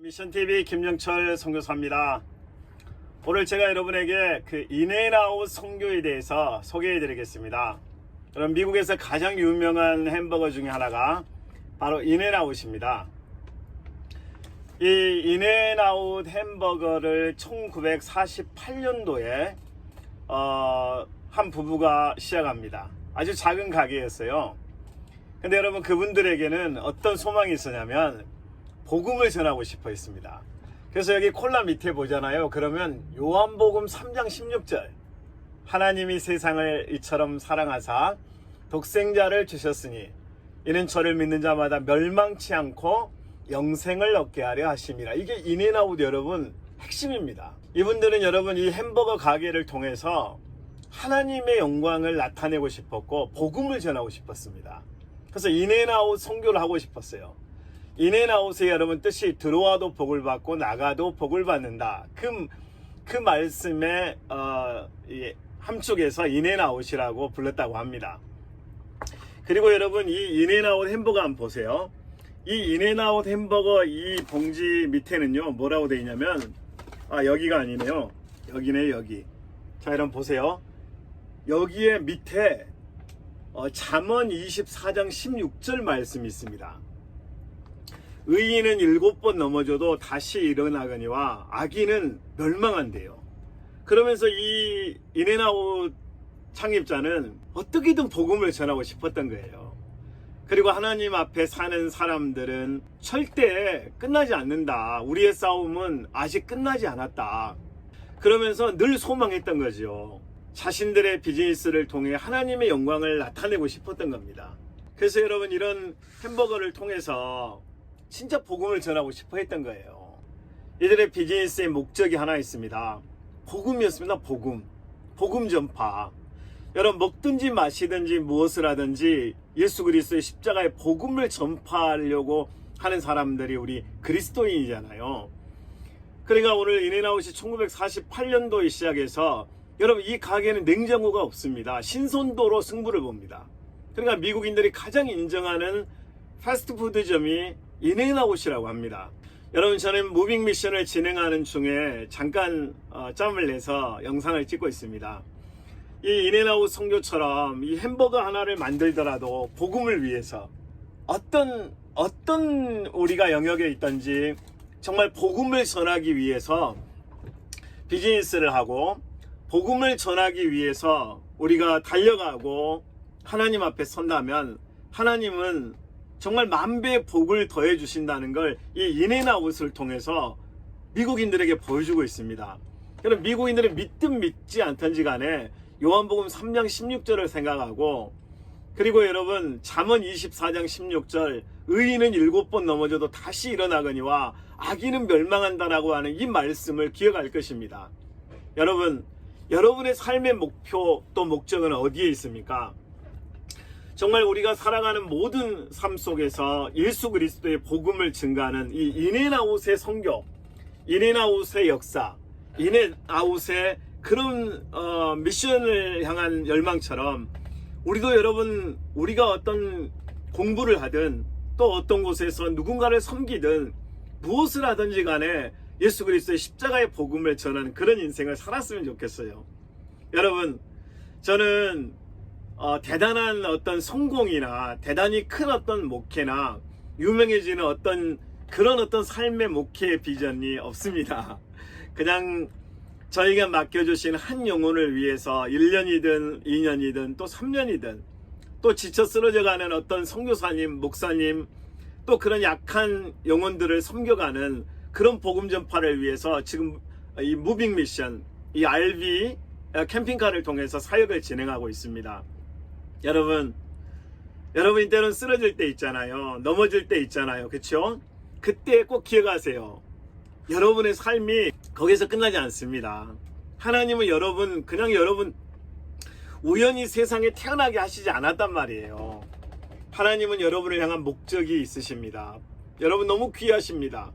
미션TV 김영철 선교사입니다. 오늘 제가 여러분에게 그 인앤아웃 선교에 대해서 소개해 드리겠습니다. 여러분, 미국에서 가장 유명한 햄버거 중에 하나가 바로 인앤아웃입니다. 이 인앤아웃 햄버거를 1948년도에 어, 한 부부가 시작합니다. 아주 작은 가게였어요. 근데 여러분 그분들에게는 어떤 소망이 있었냐면 복음을 전하고 싶어 했습니다. 그래서 여기 콜라 밑에 보잖아요. 그러면 요한복음 3장 16절 하나님이 세상을 이처럼 사랑하사 독생자를 주셨으니 이는 저를 믿는 자마다 멸망치 않고 영생을 얻게 하려 하심이라. 이게 인앤아웃 여러분 핵심입니다. 이분들은 여러분 이 햄버거 가게를 통해서 하나님의 영광을 나타내고 싶었고 복음을 전하고 싶었습니다. 그래서 인앤아웃 선교를 하고 싶었어요. 인앤아웃의 여러분 뜻이 들어와도 복을 받고 나가도 복을 받는다. 그, 그 말씀의 어, 이 함축에서 인앤아웃이라고 불렀다고 합니다. 그리고 여러분 이 인앤아웃 햄버거 한번 보세요. 이 인앤아웃 햄버거 이 봉지 밑에는요 뭐라고 되어 있냐면 아 여기가 아니네요. 여기네 여기. 자 여러분 보세요. 여기에 밑에 어, 잠언 24장 16절 말씀이 있습니다. 의인은 일곱 번 넘어져도 다시 일어나거니와 악인은 멸망한대요. 그러면서 이 인앤아웃 창립자는 어떻게든 복음을 전하고 싶었던 거예요. 그리고 하나님 앞에 사는 사람들은 절대 끝나지 않는다. 우리의 싸움은 아직 끝나지 않았다. 그러면서 늘 소망했던 거죠. 자신들의 비즈니스를 통해 하나님의 영광을 나타내고 싶었던 겁니다. 그래서 여러분 이런 햄버거를 통해서 진짜 복음을 전하고 싶어 했던 거예요. 이들의 비즈니스의 목적이 하나 있습니다. 복음이었습니다. 복음. 복음 전파. 여러분 먹든지 마시든지 무엇을 하든지 예수 그리스도의 십자가의 복음을 전파하려고 하는 사람들이 우리 그리스도인이잖아요. 그러니까 오늘 인앤아웃이 1948년도에 시작해서 여러분 이 가게는 냉장고가 없습니다. 신선도로 승부를 봅니다. 그러니까 미국인들이 가장 인정하는 패스트푸드점이 인앤아웃이라고 합니다. 여러분 저는 무빙 미션을 진행하는 중에 잠깐 어, 짬을 내서 영상을 찍고 있습니다. 이 인앤아웃 성교처럼 이 햄버거 하나를 만들더라도 복음을 위해서 어떤 어떤 우리가 영역에 있든지 정말 복음을 전하기 위해서 비즈니스를 하고 복음을 전하기 위해서 우리가 달려가고 하나님 앞에 선다면 하나님은 정말 만배의 복을 더해 주신다는 걸 이 인앤아웃을 통해서 미국인들에게 보여주고 있습니다. 그럼 미국인들은 믿든 믿지 않든지 간에 요한복음 3장 16절을 생각하고 그리고 여러분 잠언 24장 16절 의인은 일곱 번 넘어져도 다시 일어나거니와 악인은 멸망한다라고 하는 이 말씀을 기억할 것입니다. 여러분 여러분의 삶의 목표 또 목적은 어디에 있습니까? 정말 우리가 살아가는 모든 삶 속에서 예수 그리스도의 복음을 증가하는 이 인앤아웃의 성교, 인앤아웃의 역사, 인앤아웃의 그런 어, 미션을 향한 열망처럼 우리도 여러분 우리가 어떤 공부를 하든 또 어떤 곳에서 누군가를 섬기든 무엇을 하든지 간에 예수 그리스도의 십자가의 복음을 전하는 그런 인생을 살았으면 좋겠어요. 여러분 저는 어, 대단한 어떤 성공이나 대단히 큰 어떤 목회나 유명해지는 어떤 그런 어떤 삶의 목회 비전이 없습니다. 그냥 저희가 맡겨주신 한 영혼을 위해서 1년이든 2년이든 또 3년이든 또 지쳐 쓰러져가는 어떤 선교사님, 목사님 또 그런 약한 영혼들을 섬겨가는 그런 복음 전파를 위해서 지금 이 무빙 미션, 이 RV 캠핑카를 통해서 사역을 진행하고 있습니다. 여러분, 여러분 이때는 쓰러질 때 있잖아요. 넘어질 때 있잖아요. 그쵸? 그때 꼭 기억하세요. 여러분의 삶이 거기서 끝나지 않습니다. 하나님은 여러분, 그냥 여러분 우연히 세상에 태어나게 하시지 않았단 말이에요. 하나님은 여러분을 향한 목적이 있으십니다. 여러분 너무 귀하십니다.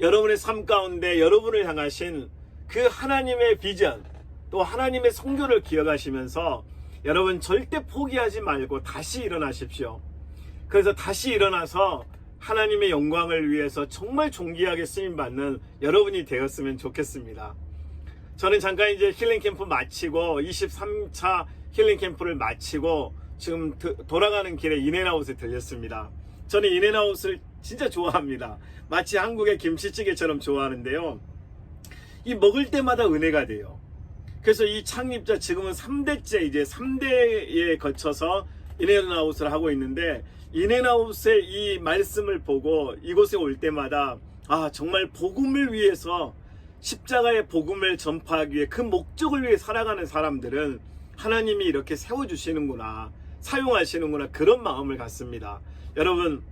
여러분의 삶 가운데 여러분을 향하신 그 하나님의 비전, 또 하나님의 성교를 기억하시면서 여러분 절대 포기하지 말고 다시 일어나십시오. 그래서 다시 일어나서 하나님의 영광을 위해서 정말 존귀하게 쓰임 받는 여러분이 되었으면 좋겠습니다. 저는 잠깐 이제 힐링 캠프 마치고 23차 힐링 캠프를 마치고 지금 드- 돌아가는 길에 인앤아웃에 들렸습니다. 저는 인앤아웃을 진짜 좋아합니다. 마치 한국의 김치찌개처럼 좋아하는데요. 이 먹을 때마다 은혜가 돼요. 그래서 이 창립자 지금은 3대째 이제 3대에 거쳐서 인앤아웃을 하고 있는데 인앤아웃의 이 말씀을 보고 이곳에 올 때마다 아 정말 복음을 위해서 십자가의 복음을 전파하기 위해 그 목적을 위해 살아가는 사람들은 하나님이 이렇게 세워주시는구나 사용하시는구나 그런 마음을 갖습니다. 여러분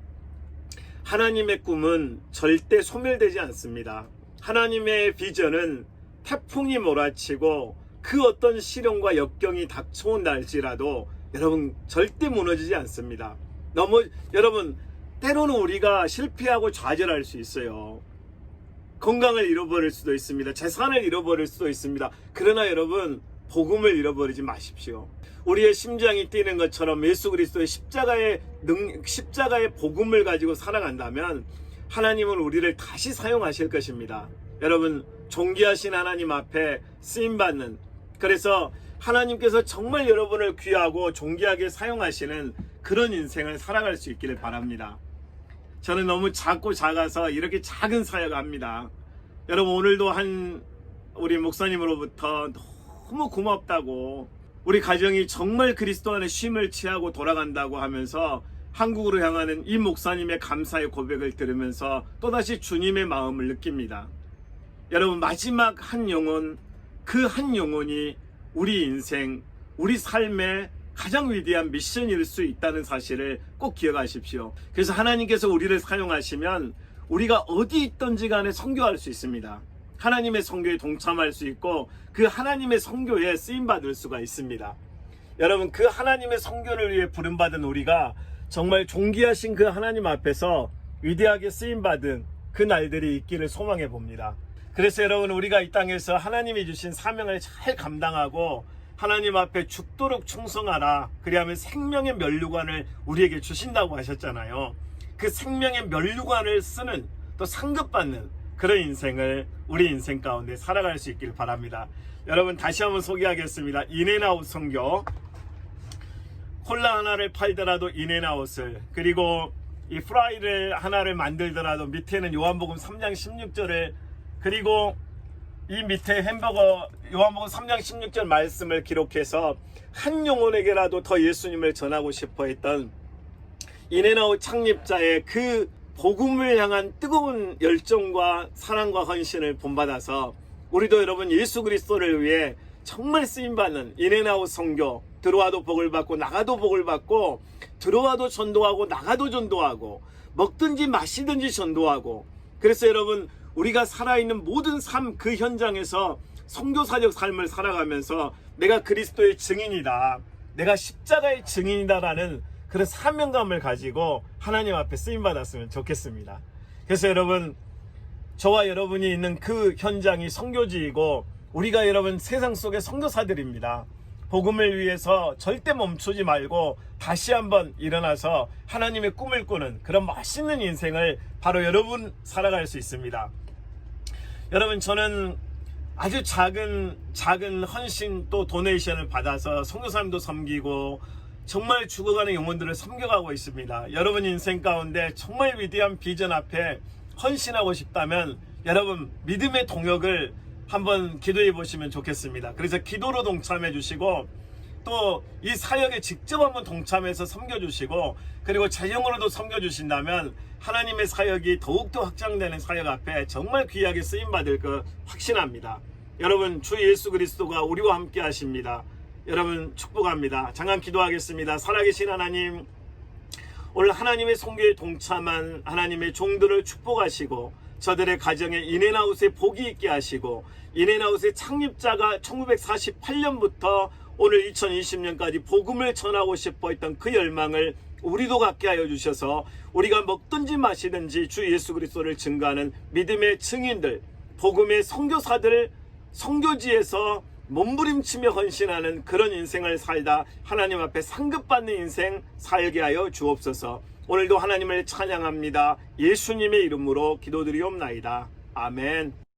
하나님의 꿈은 절대 소멸되지 않습니다. 하나님의 비전은 태풍이 몰아치고 그 어떤 시련과 역경이 닥쳐온다 할지라도 여러분 절대 무너지지 않습니다. 너무 여러분 때로는 우리가 실패하고 좌절할 수 있어요. 건강을 잃어버릴 수도 있습니다. 재산을 잃어버릴 수도 있습니다. 그러나 여러분 복음을 잃어버리지 마십시오. 우리의 심장이 뛰는 것처럼 예수 그리스도의 십자가의 능 십자가의 복음을 가지고 살아간다면 하나님은 우리를 다시 사용하실 것입니다. 여러분 존귀하신 하나님 앞에 쓰임 받는 그래서 하나님께서 정말 여러분을 귀하고 존귀하게 사용하시는 그런 인생을 살아갈 수 있기를 바랍니다. 저는 너무 작고 작아서 이렇게 작은 사역 합니다. 여러분 오늘도 한 우리 목사님으로부터 너무 고맙다고 우리 가정이 정말 그리스도 안에 쉼을 취하고 돌아간다고 하면서 한국으로 향하는 이 목사님의 감사의 고백을 들으면서 또다시 주님의 마음을 느낍니다. 여러분 마지막 한 영혼 그 한 영혼이 우리 인생 우리 삶의 가장 위대한 미션일 수 있다는 사실을 꼭 기억하십시오. 그래서 하나님께서 우리를 사용하시면 우리가 어디 있든지 간에 선교할 수 있습니다. 하나님의 선교에 동참할 수 있고 그 하나님의 선교에 쓰임 받을 수가 있습니다. 여러분 그 하나님의 선교를 위해 부름 받은 우리가 정말 존귀하신 그 하나님 앞에서 위대하게 쓰임 받은 그 날들이 있기를 소망해 봅니다. 그래서 여러분 우리가 이 땅에서 하나님이 주신 사명을 잘 감당하고 하나님 앞에 죽도록 충성하라. 그리하면 생명의 면류관을 우리에게 주신다고 하셨잖아요. 그 생명의 면류관을 쓰는 또 상급받는 그런 인생을 우리 인생 가운데 살아갈 수 있길 바랍니다. 여러분 다시 한번 소개하겠습니다. 인앤아웃 성교. 콜라 하나를 팔더라도 인앤아웃을 그리고 이 프라이를 하나를 만들더라도 밑에는 요한복음 3장 16절을 그리고 이 밑에 햄버거 요한복음 3장 16절 말씀을 기록해서 한 영혼에게라도 더 예수님을 전하고 싶어 했던 인앤아웃 창립자의 그 복음을 향한 뜨거운 열정과 사랑과 헌신을 본받아서 우리도 여러분 예수 그리스도를 위해 정말 쓰임받는 인앤아웃 성교 들어와도 복을 받고 나가도 복을 받고 들어와도 전도하고 나가도 전도하고 먹든지 마시든지 전도하고 그래서 여러분 우리가 살아있는 모든 삶 그 현장에서 성교사적 삶을 살아가면서 내가 그리스도의 증인이다 내가 십자가의 증인이다라는 그런 사명감을 가지고 하나님 앞에 쓰임 받았으면 좋겠습니다. 그래서 여러분 저와 여러분이 있는 그 현장이 성교지이고 우리가 여러분 세상 속의 성교사들입니다. 복음을 위해서 절대 멈추지 말고 다시 한번 일어나서 하나님의 꿈을 꾸는 그런 멋있는 인생을 바로 여러분 살아갈 수 있습니다. 여러분 저는 아주 작은 작은 헌신 또 도네이션을 받아서 성교사님도 섬기고 정말 죽어가는 영혼들을 섬겨가고 있습니다. 여러분 인생 가운데 정말 위대한 비전 앞에 헌신하고 싶다면 여러분 믿음의 동역을 한번 기도해 보시면 좋겠습니다. 그래서 기도로 동참해 주시고 또 이 사역에 직접 한번 동참해서 섬겨 주시고 그리고 재정으로도 섬겨 주신다면 하나님의 사역이 더욱더 확장되는 사역 앞에 정말 귀하게 쓰임 받을 거 확신합니다. 여러분 주 예수 그리스도가 우리와 함께 하십니다. 여러분 축복합니다. 잠깐 기도하겠습니다. 살아계신 하나님 오늘 하나님의 성교에 동참한 하나님의 종들을 축복하시고 저들의 가정에 인앤아웃에 복이 있게 하시고 인앤아웃의 창립자가 1948년부터 오늘 2020년까지 복음을 전하고 싶어 했던 그 열망을 우리도 갖게 하여 주셔서 우리가 먹든지 마시든지 주 예수 그리스도를 증거하는 믿음의 증인들 복음의 선교사들 성교지에서 몸부림치며 헌신하는 그런 인생을 살다 하나님 앞에 상급받는 인생 살게 하여 주옵소서. 오늘도 하나님을 찬양합니다. 예수님의 이름으로 기도드리옵나이다. 아멘.